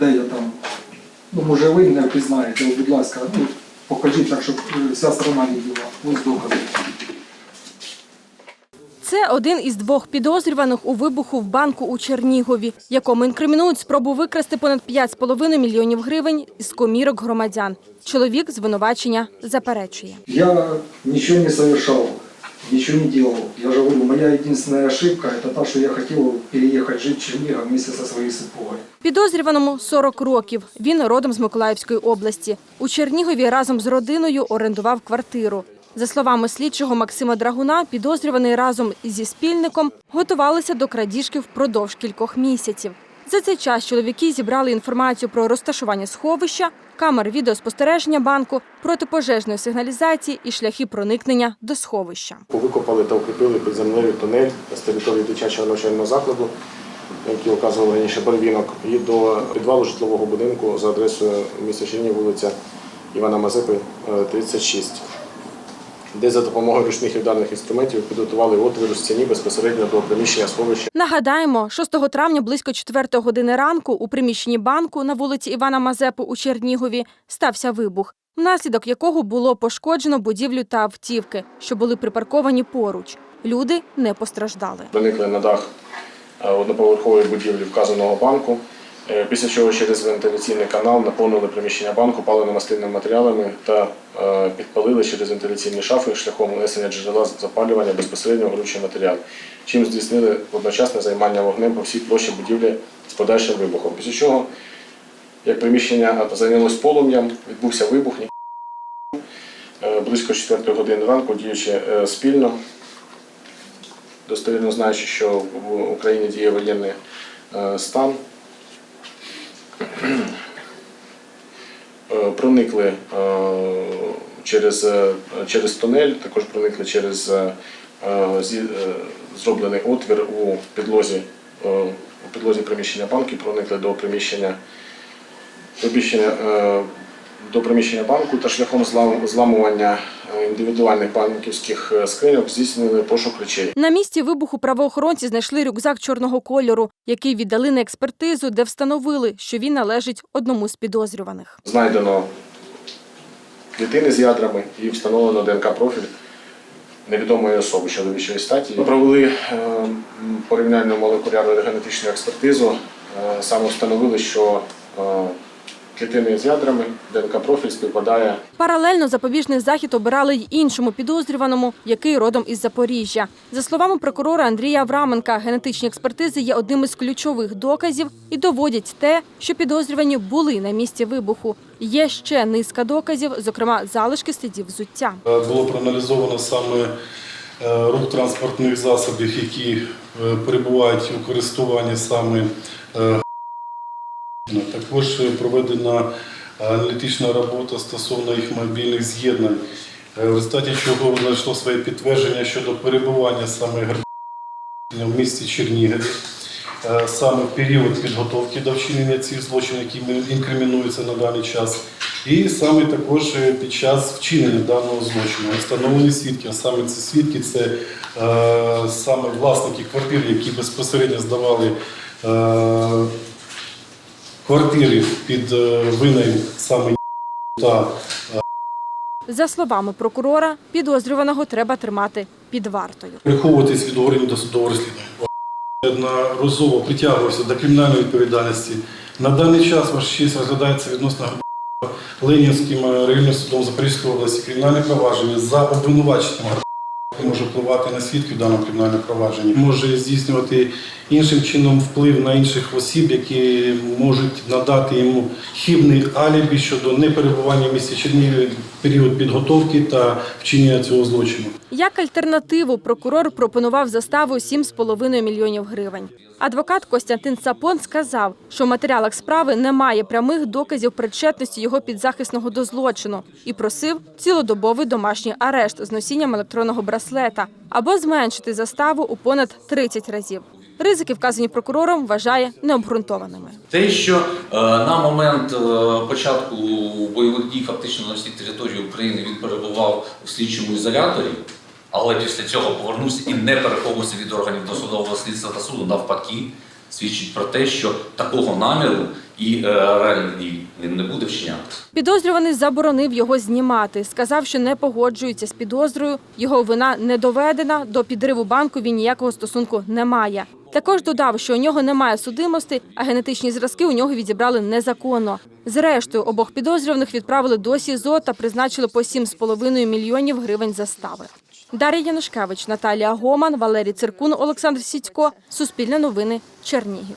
де я там. Ну, може ви мене впізнаєте, але, будь ласка, ну, покажіть так, щоб е, вся страна виділа. Ось докази. Це один із двох підозрюваних у вибуху в банку у Чернігові, якому інкримінують спробу викрасти понад 5,5 мільйонів гривень із комірок громадян. Чоловік звинувачення заперечує. Я ничего не совершал, ничего не делал. Я же говорю, моя единственная ошибка это та, что я хотел переехать жить в Чернигов вместе со своей супругой. Підозрюваному 40 років. Він родом з Миколаївської області. У Чернігові разом з родиною орендував квартиру. За словами слідчого Максима Драгуна, підозрюваний разом зі спільником готувалися до крадіжки впродовж кількох місяців. За цей час чоловіки зібрали інформацію про розташування сховища, камер відеоспостереження банку, протипожежної сигналізації і шляхи проникнення до сховища. Викопали та укріпили під землею тунель з території дитячого навчального закладу, який указував раніше Барвінок, і до підвалу житлового будинку за адресою міста Чернігів, вулиця Івана Мазепи, е, 36, де за допомогою ручних і вдарних інструментів підготували отвір у стіні безпосередньо до приміщення сховища. Нагадаємо, 6 травня близько 4 години ранку у приміщенні банку на вулиці Івана Мазепи у Чернігові стався вибух, внаслідок якого було пошкоджено будівлю та автівки, що були припарковані поруч. Люди не постраждали. Проникли на дах е, одноповерхової будівлі вказаного банку, після чого через вентиляційний канал наповнили приміщення банку паливно-мастильними матеріалами та е, підпалили через вентиляційні шафи шляхом унесення джерела запалювання безпосередньо горючий матеріал, чим здійснили одночасне займання вогнем по всій площі будівлі з подальшим вибухом. Після чого, як приміщення зайнялось полум'ям, відбувся вибух. Е, Близько 4 години ранку, діючи е, спільно, достовірно знаючи, що в Україні діє воєнний е, стан. Е, Проникли е, через, е, через тунель, також проникли через е, зроблений отвір у підлозі, у підлозі приміщення банку, проникли до приміщення, приміщення, до приміщення банку та шляхом злам- зламування індивідуальних банківських скриньок здійснили пошук речей. На місці вибуху правоохоронці знайшли рюкзак чорного кольору, який віддали на експертизу, де встановили, що він належить одному з підозрюваних. Знайдено клітини з ядрами і встановлено ДНК-профіль невідомої особи чоловічої статі. Ми провели е, порівняльну молекулярну генетичну експертизу. Е, Саме встановили, що е, клітини з ядрами, ДНК-профіль співпадає Паралельно запобіжний захід обирали й іншому підозрюваному, який родом із Запоріжжя. За словами прокурора Андрія Авраменка, генетичні експертизи є одним із ключових доказів і доводять те, що підозрювані були на місці вибуху. Є ще низка доказів, зокрема залишки слідів взуття. Е, Було проаналізовано саме е, рух транспортних засобів, які е, перебувають у користуванні саме також проведена аналітична робота стосовно їх мобільних з'єднань, в результаті чого знайшло своє підтвердження щодо перебування саме в місті Чернігові. Е, Саме в період підготовки до вчинення цих злочинів, які інкримінуються на даний час, і саме також е, під час вчинення даного злочину встановлені свідки. А саме ці свідки це е, саме власники квартир, які безпосередньо здавали е, квартири під е, винайм саме та За словами прокурора, підозрюваного треба тримати під вартою. приховуватись від органів досудового розслідування. Неодноразово притягувався до кримінальної відповідальності. На даний час ваш честь розглядається відносно Ленінським районним судом Запорізької області кримінальне провадження за обвинуваченням може впливати на свідків в даному кримінальному провадженні, може здійснювати іншим чином вплив на інших осіб, які можуть надати йому хибний алібі щодо неперебування в місті Чернігіві період підготовки та вчинення цього злочину. Як альтернативу прокурор пропонував заставу 7,5 мільйонів гривень. Адвокат Костянтин Сапон сказав, що в матеріалах справи немає прямих доказів причетності його підзахисного до злочину і просив цілодобовий домашній арешт з носінням електронного браслета або зменшити заставу у понад 30 разів. Ризики, вказані прокурором, вважає необґрунтованими. Те, що е, на момент е, початку бойових дій фактично на всій території України він перебував у слідчому ізоляторі, але після цього повернувся і не переховувався від органів досудового слідства та суду, навпаки, свідчить про те, що такого наміру і е, реальних дій він не буде вчиняти. Підозрюваний заборонив його знімати. Сказав, що не погоджується з підозрою. Його вина не доведена. До підриву банку він ніякого стосунку не має. Також додав, що у нього немає судимості, а генетичні зразки у нього відібрали незаконно. Зрештою, обох підозрюваних відправили до СІЗО та призначили по 7,5 мільйонів гривень застави. Дар'я Янушкевич, Наталія Гоман, Валерій Циркун, Олександр Сідько. Суспільне новини. Чернігів.